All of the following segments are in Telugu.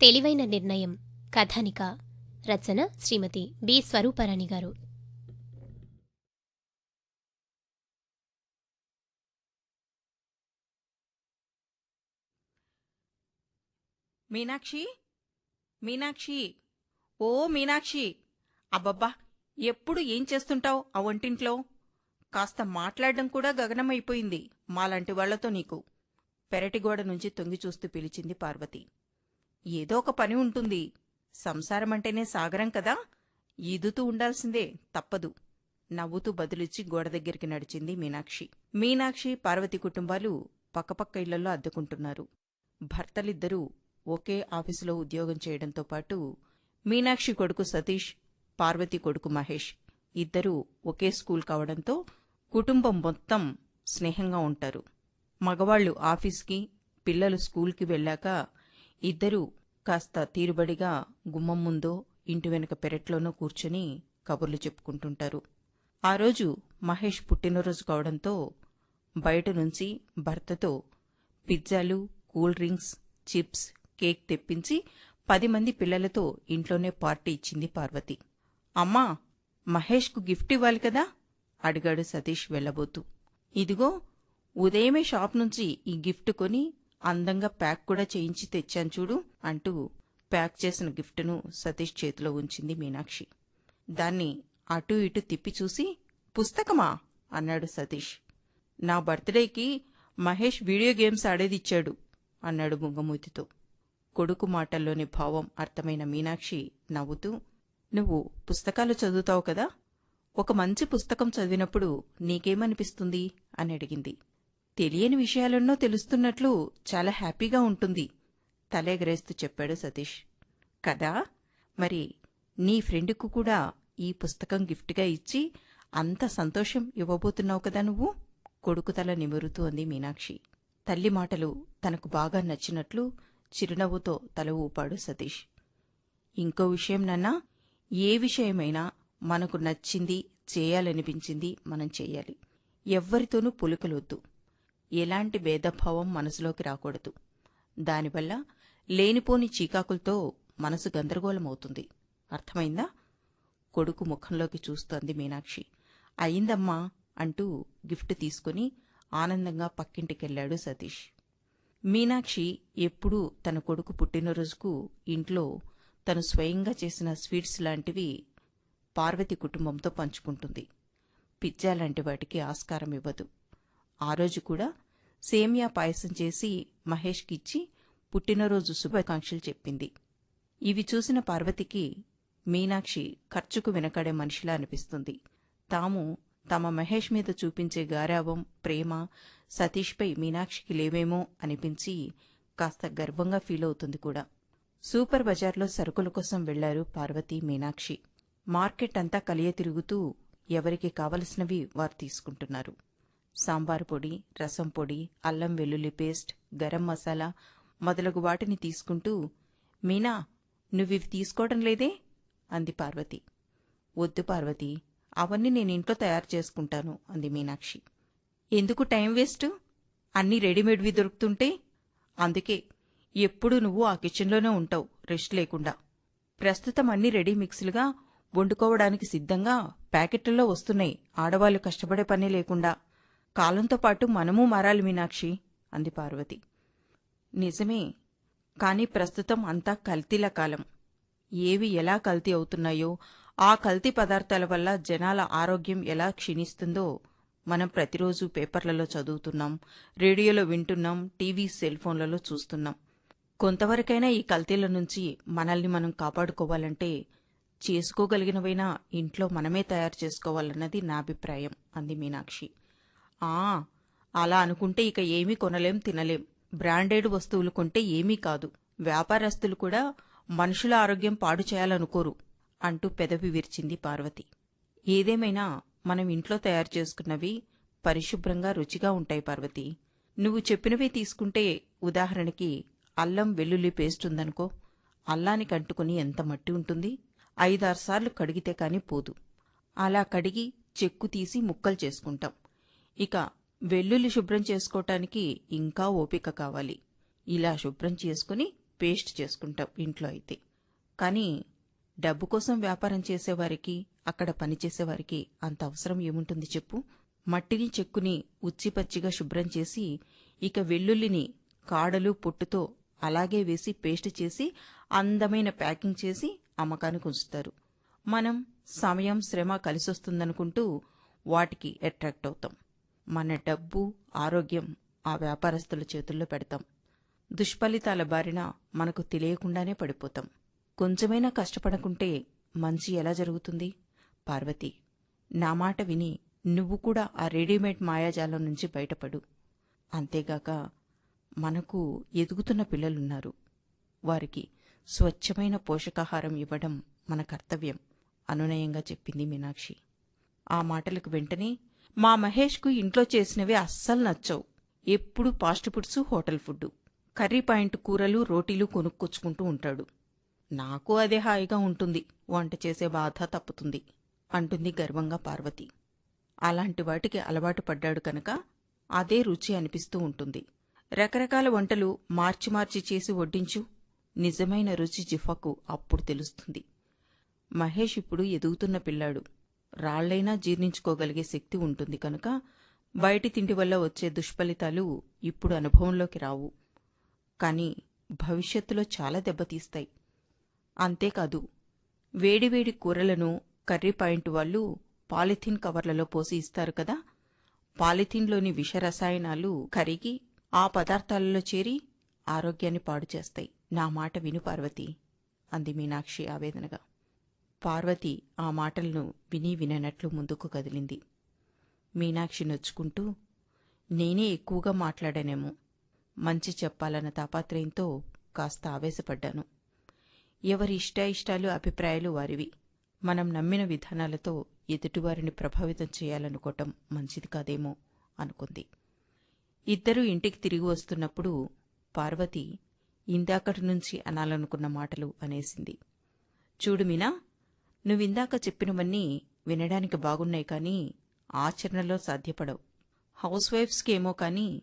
తెలివైన నిర్ణయం. కథానిక. రచన శ్రీమతి బి. స్వరూపరాణి గారు. మీనాక్షి? మీనాక్షి? ఓ మీనాక్షి! అబ్బబ్బా! ఎప్పుడు ఏం చేస్తుంటావు ఆ వంటింట్లో? కాస్త మాట్లాడడం కూడా గగనమైపోయింది మాలాంటి వాళ్ళతో నీకు. పెరటిగోడ నుంచి తొంగి చూస్తూ పిలిచింది పార్వతి. ఏదో ఒక పని ఉంటుంది. సంసారమంటేనే సాగరం కదా. ఈదుతూ ఉండాల్సిందే. తప్పదు. నవ్వుతూ బదులిచ్చి గోడ దగ్గరికి నడిచింది మీనాక్షి. మీనాక్షి పార్వతి కుటుంబాలు పక్కపక్క ఇళ్ళలో అద్దెకుంటున్నారు. భర్తలిద్దరూ ఒకే ఆఫీసులో ఉద్యోగం చేయడంతో పాటు మీనాక్షి కొడుకు సతీష్ పార్వతి కొడుకు మహేష్ ఇద్దరూ ఒకే స్కూల్ కావడంతో కుటుంబం మొత్తం స్నేహంగా ఉంటారు. మగవాళ్ళు ఆఫీస్కి పిల్లలు స్కూల్కి వెళ్ళాక ఇద్దరూ కాస్త తీరుబడిగా గుమ్మం ముందో ఇంటి వెనుక పెరట్లోనో కూర్చొని కబుర్లు చెప్పుకుంటుంటారు. ఆ రోజు మహేష్ పుట్టినరోజు కావడంతో బయట నుంచి భర్తతో పిజ్జాలు కూల్ డ్రింక్స్ చిప్స్ కేక్ తెప్పించి పది మంది పిల్లలతో ఇంట్లోనే పార్టీ ఇచ్చింది పార్వతి. అమ్మా మహేష్కు గిఫ్ట్ ఇవ్వాలి కదా? అడిగాడు సతీష్ వెళ్ళబోతూ. ఇదిగో ఉదయమే షాప్ నుంచి ఈ గిఫ్ట్ కొని అందంగా ప్యాక్ కూడా చేయించి తెచ్చాను చూడు అంటూ ప్యాక్ చేసిన గిఫ్ట్ను సతీష్ చేతిలో ఉంచింది మీనాక్షి. దాన్ని అటూ ఇటూ తిప్పి చూసి పుస్తకమా? అన్నాడు సతీష్. నా బర్త్డేకి మహేష్ వీడియో గేమ్స్ ఆడేదిచ్చాడు అన్నాడు ముంగమూతితో. కొడుకు మాటల్లోని భావం అర్థమైన మీనాక్షి నవ్వుతూ నువ్వు పుస్తకాలు చదువుతావు కదా? ఒక మంచి పుస్తకం చదివినప్పుడు నీకేమనిపిస్తుంది? అని అడిగింది. తెలియని విషయాలెన్నో తెలుస్తున్నట్లు చాలా హ్యాపీగా ఉంటుంది. తలెగరేస్తూ చెప్పాడు సతీష్. కదా? మరి నీ ఫ్రెండ్కు కూడా ఈ పుస్తకం గిఫ్ట్గా ఇచ్చి అంత సంతోషం ఇవ్వబోతున్నావు కదా నువ్వు? కొడుకు తల నిమురుతూ అంది మీనాక్షి. తల్లి మాటలు తనకు బాగా నచ్చినట్లు చిరునవ్వుతో తల ఊపాడు సతీష్. ఇంకో విషయం నన్నా ఏ విషయమైనా మనకు నచ్చింది చేయాలనిపించింది మనం చేయాలి. ఎవ్వరితోనూ పులుకలొద్దు. ఎలాంటి భేదభావం మనసులోకి రాకూడదు. దానివల్ల లేనిపోని చీకాకులతో మనసు గందరగోళమవుతుంది. అర్థమైందా? కొడుకు ముఖంలోకి చూస్తోంది మీనాక్షి. అయిందమ్మా అంటూ గిఫ్ట్ తీసుకుని ఆనందంగా పక్కింటికెళ్ళాడు సతీష్. మీనాక్షి ఎప్పుడూ తన కొడుకు పుట్టినరోజుకు ఇంట్లో తను స్వయంగా చేసిన స్వీట్స్ లాంటివి పార్వతి కుటుంబంతో పంచుకుంటుంది. పిజ్జా లాంటి వాటికి ఆస్కారం ఇవ్వదు. ఆ రోజు కూడా సేమియా పాయసం చేసి మహేష్కిచ్చి పుట్టినరోజు శుభాకాంక్షలు చెప్పింది. ఇవి చూసిన పార్వతికి మీనాక్షి ఖర్చుకు వెనకడే మనిషిలా అనిపిస్తుంది. తాము తమ మహేష్ మీద చూపించే గారాభం ప్రేమ సతీష్పై మీనాక్షికి లేవేమో అనిపించి కాస్త గర్వంగా ఫీల్ అవుతుంది కూడా. సూపర్ బజార్లో సరుకుల కోసం వెళ్ళారు పార్వతి మీనాక్షి. మార్కెట్ అంతా కలియ తిరుగుతూ ఎవరికి కావలసినవి వారు తీసుకుంటున్నారు. సాంబార్ పొడి రసం పొడి అల్లం వెల్లుల్లి పేస్ట్ గరం మసాలా మొదలగు వాటిని తీసుకుంటూ మీనా నువ్వివి తీసుకోవడం లేదే? అంది పార్వతి. వద్దు పార్వతి అవన్నీ నేను ఇంట్లో తయారు చేసుకుంటాను అంది మీనాక్షి. ఎందుకు టైం వేస్ట్? అన్నీ రెడీమేడ్వి దొరుకుతుంటే? అందుకే ఎప్పుడు నువ్వు ఆ కిచెన్లోనే ఉంటావు రెస్ట్ లేకుండా. ప్రస్తుతం అన్ని రెడీ మిక్స్లుగా వండుకోవడానికి సిద్ధంగా ప్యాకెట్లలో వస్తున్నాయి ఆడవాళ్ళు కష్టపడే పని లేకుండా. కాలంతో పాటు మనము మారాలి మీనాక్షి అంది పార్వతి. నిజమే కాని ప్రస్తుతం అంతా కల్తీల కాలం. ఏవి ఎలా కల్తీ అవుతున్నాయో ఆ కల్తీ పదార్థాల వల్ల జనాల ఆరోగ్యం ఎలా క్షీణిస్తుందో మనం ప్రతిరోజు పేపర్లలో చదువుతున్నాం రేడియోలో వింటున్నాం టీవీ సెల్ ఫోన్లలో చూస్తున్నాం. కొంతవరకైనా ఈ కల్తీల నుంచి మనల్ని మనం కాపాడుకోవాలంటే చేసుకోగలిగినవైనా ఇంట్లో మనమే తయారు చేసుకోవాలన్నది నా అభిప్రాయం అంది మీనాక్షి. ఆ అలా అనుకుంటే ఇక ఏమీ కొనలేం తినలేం. బ్రాండెడ్ వస్తువులు కొంటే ఏమీ కాదు. వ్యాపారస్తులు కూడా మనుషుల ఆరోగ్యం పాడు చేయాలనుకోరు అంటూ పెదవి విరిచింది పార్వతి. ఏదేమైనా మనం ఇంట్లో తయారు చేసుకున్నవి పరిశుభ్రంగా రుచిగా ఉంటాయి పార్వతి. నువ్వు చెప్పినవే తీసుకుంటే ఉదాహరణకి అల్లం వెల్లుల్లి పేస్ట్ ఉందనుకో అల్లానికి అంటుకుని ఎంత మట్టి ఉంటుంది? ఐదారు సార్లు కడిగితే కాని పోదు. అలా కడిగి చెక్కు తీసి ముక్కలు చేసుకుంటాం. ఇక వెల్లుల్లి శుభ్రం చేసుకోవటానికి ఇంకా ఓపిక కావాలి. ఇలా శుభ్రం చేసుకుని పేస్ట్ చేసుకుంటాం ఇంట్లో అయితే. కానీ డబ్బు కోసం వ్యాపారం చేసేవారికి అక్కడ పనిచేసేవారికి అంత అవసరం ఏముంటుంది చెప్పు? మట్టిని చెక్కుని ఉచ్చిపచ్చిగా శుభ్రం చేసి ఇక వెల్లుల్లిని కాడలు పొట్టుతో అలాగే వేసి పేస్ట్ చేసి అందమైన ప్యాకింగ్ చేసి అమ్మకానికి ఉంచుతారు. మనం సమయం శ్రమ కలిసొస్తుందనుకుంటూ వాటికి అట్రాక్ట్ అవుతాం. మన డబ్బు ఆరోగ్యం ఆ వ్యాపారస్తుల చేతుల్లో పెడతాం. దుష్ఫలితాల బారిన మనకు తెలియకుండానే పడిపోతాం. కొంచెమైనా కష్టపడకుంటే మంచి ఎలా జరుగుతుంది? పార్వతి నా మాట విని నువ్వు కూడా ఆ రెడీమేడ్ మాయాజాలం నుంచి బయటపడు. అంతేగాక మనకు ఎదుగుతున్న పిల్లలున్నారు. వారికి స్వచ్ఛమైన పోషకాహారం ఇవ్వడం మన కర్తవ్యం అనునయంగా చెప్పింది మీనాక్షి. ఆ మాటలకు వెంటనే మా మహేష్కు ఇంట్లో చేసినవి అస్సలు నచ్చవు. ఎప్పుడు fast foods hotel food curry point కూరలు రోటీలు కొనుక్కొచ్చుకుంటూ ఉంటాడు. నాకు అదే హాయిగా ఉంటుంది. వంట చేసే బాధ తప్పుతుంది. అంటుంది గర్వంగా పార్వతి. అలాంటి వాటికి అలవాటు పడ్డాడు కనుక అదే రుచి అనిపిస్తూ ఉంటుంది. రకరకాల వంటలు మార్చి మార్చి చేసి వడ్డించు. నిజమైన రుచి జిఫకు అప్పుడు తెలుస్తుంది. మహేష్ ఇప్పుడు ఎదుగుతున్న పిల్లాడు. రాళ్ళైనా జీర్ణించుకోగలిగే శక్తి ఉంటుంది కనుక బయటి తిండి వల్ల వచ్చే దుష్ఫలితాలు ఇప్పుడు అనుభవంలోకి రావు. కానీ భవిష్యత్తులో చాలా దెబ్బతీస్తాయి. అంతేకాదు వేడివేడి కూరలను కర్రీ పాయింట్ వాళ్ళు పాలిథిన్ కవర్లలో పోసి ఇస్తారు కదా. పాలిథిన్లోని విషరసాయనాలు కరిగి ఆ పదార్థాలలో చేరి ఆరోగ్యాన్ని పాడు చేస్తాయి నా మాట విను పార్వతి. అంది మీనాక్షి ఆవేదనగా. పార్వతి ఆ మాటలను విని విననట్లు ముందుకు కదిలింది. మీనాక్షి నొచ్చుకుంటూ నేనే ఎక్కువగా మాట్లాడానేమో. మంచి చెప్పాలన్న తాపాత్రయంతో కాస్త ఆవేశపడ్డాను. ఎవరి ఇష్టాయిష్టాలు అభిప్రాయాలు వారివి. మనం నమ్మిన విధానాలతో ఎదుటివారిని ప్రభావితం చేయాలనుకోవటం మంచిది కాదేమో అనుకుంది. ఇద్దరూ ఇంటికి తిరిగి వస్తున్నప్పుడు పార్వతి ఇందాకటి నుంచి అనాలనుకున్న మాటలు అనేసింది. చూడు మీనా నువ్విందాక చెప్పినవన్నీ వినడానికి బాగున్నాయి కానీ ఆచరణలో సాధ్యపడవు. హౌస్ వైఫ్స్కేమో కానీ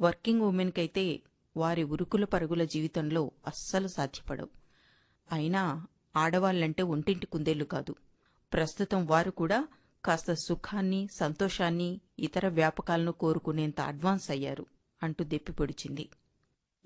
వర్కింగ్ ఉమెన్కైతే వారి ఉరుకుల పరుగుల జీవితంలో అస్సలు సాధ్యపడవు. అయినా ఆడవాళ్ళంటే ఒంటింటి కుందేళ్ళు కాదు. ప్రస్తుతం వారు కూడా కాస్త సుఖాన్ని సంతోషాన్ని ఇతర వ్యాపకాలను కోరుకునేంత అడ్వాన్స్ అయ్యారు అంటూ దెప్పి పొడిచింది.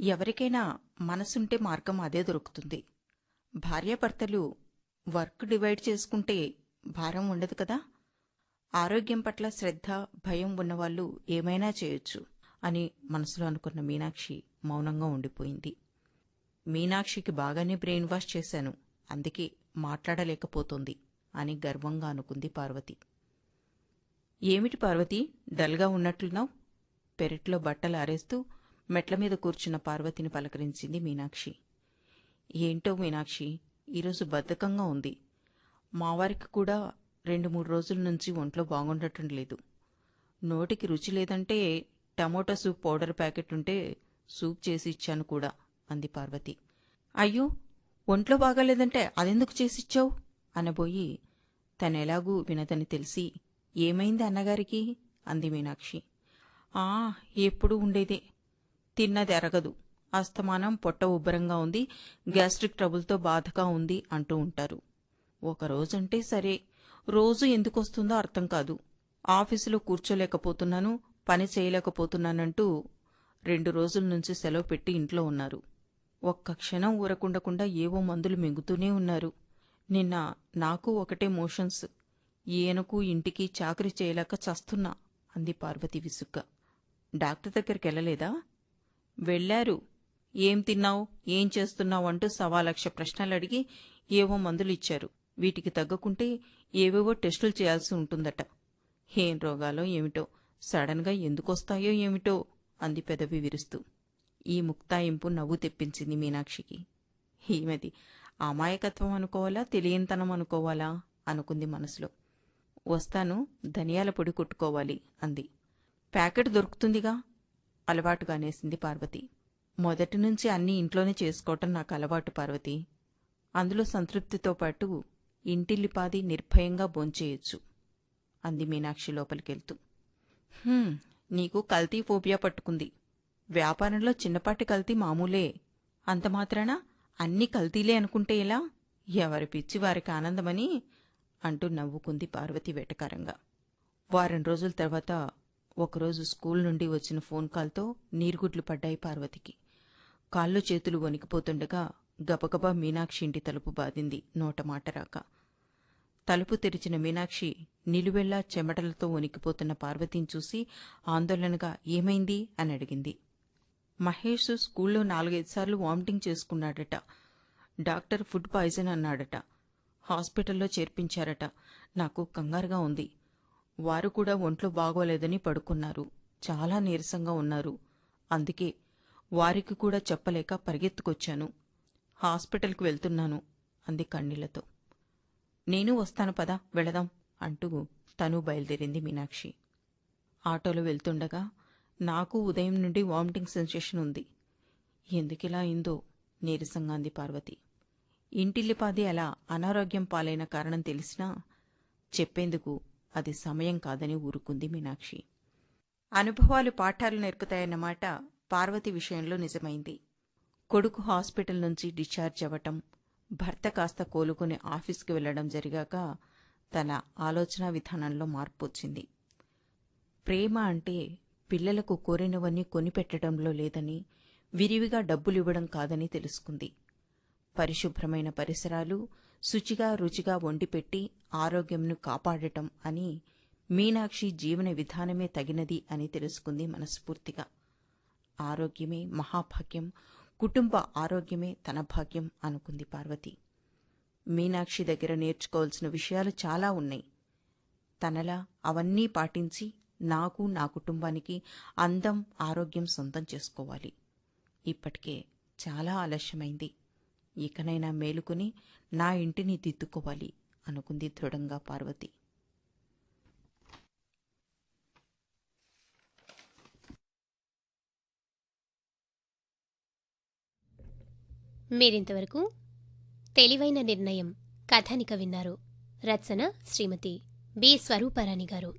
ఎవరికైనా మనసుంటే మార్గం అదే దొరుకుతుంది. భార్యాభర్తలు వర్క్ డివైడ్ చేసుకుంటే భారం ఉండదు కదా? ఆరోగ్యం పట్ల శ్రద్ధ భయం ఉన్నవాళ్ళు ఏమైనా చేయొచ్చు అని మనసులో అనుకున్న మీనాక్షి మౌనంగా ఉండిపోయింది. మీనాక్షికి బాగానే బ్రెయిన్ వాష్ చేశాను. అందుకే మాట్లాడలేకపోతుంది అని గర్వంగా అనుకుంది పార్వతి. ఏమిటి పార్వతి? డల్గా ఉన్నట్లున్నావు పెరట్లో బట్టలు ఆరేస్తూ మెట్ల మీద కూర్చున్న పార్వతిని పలకరించింది మీనాక్షి. ఏంటో మీనాక్షి? ఈరోజు బద్ధకంగా ఉంది. మావారికి కూడా రెండు మూడు రోజుల నుంచి ఒంట్లో బాగుండటం లేదు. నోటికి రుచి లేదంటే టమోటా సూప్ పౌడర్ ప్యాకెట్ ఉంటే సూప్ చేసి ఇచ్చాను కూడా అంది పార్వతి. అయ్యో ఒంట్లో బాగాలేదంటే అదెందుకు చేసిచ్చావు అనబోయి తనెలాగూ వినదని తెలిసి ఏమైంది అన్నగారికి? అంది మీనాక్షి. ఆ ఎప్పుడూ ఉండేదే. తిన్నది అరగదు. అస్తమానం పొట్ట ఉబ్బరంగా ఉంది గ్యాస్ట్రిక్ ట్రబుల్తో బాధగా ఉంది అంటూ ఉంటారు. ఒక రోజంటే సరే. రోజు ఎందుకు వస్తుందో అర్థం కాదు. ఆఫీసులో కూర్చోలేకపోతున్నాను పని చేయలేకపోతున్నానంటూ రెండు రోజుల నుంచి సెలవు పెట్టి ఇంట్లో ఉన్నారు. ఒక్క క్షణం ఊరకుండకుండా ఏవో మందులు మింగుతూనే ఉన్నారు. నిన్న నాకు ఒకటే మోషన్స్. ఈయనకు ఇంటికి చాకరీ చేయలేక చస్తున్నా అంది పార్వతి విసుగ్గా. డాక్టర్ దగ్గరికి వెళ్ళలేదా వెళ్ళారు. ఏం తిన్నావు? ఏం చేస్తున్నావు? అంటూ సవాలక్ష ప్రశ్నలు అడిగి ఏవో మందులు ఇచ్చారు వీటికి తగ్గకుంటే ఏవేవో టెస్టులు చేయాల్సి ఉంటుందట. ఏం రోగాలో ఏమిటో? సడన్గా ఎందుకొస్తాయో ఏమిటో? అంది పెదవి విరుస్తూ ఈ ముక్తాయింపు నవ్వు తెప్పించింది మీనాక్షికి. ఈమెది అమాయకత్వం అనుకోవాలా? తెలియనితనం అనుకోవాలా? అనుకుంది మనసులో. వస్తాను ధనియాల పొడి కొట్టుకోవాలి అంది. ప్యాకెట్ దొరుకుతుందిగా? అలవాటుగా అనేసింది పార్వతి. మొదటి నుంచి అన్నీ ఇంట్లోనే చేసుకోవటం నాకు అలవాటు పార్వతి. అందులో సంతృప్తితో పాటు ఇంటిల్లిపాది నిర్భయంగా భోంచేయొచ్చు అంది మీనాక్షి లోపలికెళ్తూ. నీకు కల్తీ ఫోబియా పట్టుకుంది. వ్యాపారంలో చిన్నపాటి కల్తీ మామూలే. అంత మాత్రాన? అన్ని కల్తీలే అనుకుంటే ఎలా? ఎవరి పిచ్చి వారికి ఆనందమని? అంటూ నవ్వుకుంది పార్వతి వెటకారంగా. వారం రోజుల తర్వాత ఒకరోజు స్కూల్ నుండి వచ్చిన ఫోన్ కాల్తో నీరుగుడ్లు పడ్డాయి పార్వతికి. కాళ్ళు చేతులు వణికిపోతుండగా గబగబా మీనాక్షి ఇంటి తలుపు బాదింది నోట మాట రాక. తలుపు తెరిచిన మీనాక్షి నిలువెల్లా చెమటలతో వణికిపోతున్న పార్వతిని చూసి ఆందోళనగా ఏమైంది అని అడిగింది. మహేష్ స్కూల్లో నాలుగైదు సార్లు వామిటింగ్ చేసుకున్నాడట. డాక్టర్ ఫుడ్ పాయిజన్ అన్నాడట. హాస్పిటల్లో చేర్పించారట. నాకు కంగారుగా ఉంది. వారు కూడా ఒంట్లో బాగోలేదని పడుకున్నారు. చాలా నీరసంగా ఉన్నారు. అందుకే వారికి కూడా చెప్పలేక పరిగెత్తుకొచ్చాను. హాస్పిటల్కి వెళ్తున్నాను అంది కన్నీళ్ళతో. నేను వస్తాను పదా వెళదాం అంటూ తను బయలుదేరింది మీనాక్షి. ఆటోలో వెళ్తుండగా నాకు ఉదయం నుండి వామిటింగ్ సెన్సేషన్ ఉంది. ఎందుకిలా అయిందో నీరసంగా అంది పార్వతి. ఇంటిల్లిపాది అలా అనారోగ్యం పాలైన కారణం తెలిసినా చెప్పేందుకు అది సమయం కాదని ఊరుకుంది మీనాక్షి. అనుభవాలు పాఠాలు నేర్పుతాయన్నమాట పార్వతి విషయంలో నిజమైంది. కొడుకు హాస్పిటల్ నుంచి డిశ్చార్జ్ అవ్వటం భర్త కాస్త కోలుకుని ఆఫీస్కి వెళ్ళడం జరిగాక తన ఆలోచన విధానంలో మార్పు వచ్చింది. ప్రేమ అంటే పిల్లలకు కోరినవన్నీ కొనిపెట్టడంలో లేదని విరివిగా డబ్బులివ్వడం కాదని తెలుసుకుంది. పరిశుభ్రమైన పరిసరాలు శుచిగా రుచిగా వండిపెట్టి ఆరోగ్యంను కాపాడటం అని మీనాక్షి జీవన విధానమే తగినది అని తెలుసుకుంది మనస్ఫూర్తిగా. ఆరోగ్యమే మహాభాగ్యం కుటుంబ ఆరోగ్యమే తన భాగ్యం అనుకుంది పార్వతి. మీనాక్షి దగ్గర నేర్చుకోవాల్సిన విషయాలు చాలా ఉన్నాయి. తనలా అవన్నీ పాటించి నాకు నా కుటుంబానికి అందం ఆరోగ్యం సొంతం చేసుకోవాలి. ఇప్పటికే చాలా ఆలస్యమైంది. ఇకనైనా మేలుకుని నా ఇంటిని దిద్దుకోవాలి అనుకుంది దృఢంగా పార్వతి. మీరింతవరకు తెలివైన నిర్ణయం కథానిక విన్నారు రచన శ్రీమతి బి స్వరూపరాణి గారు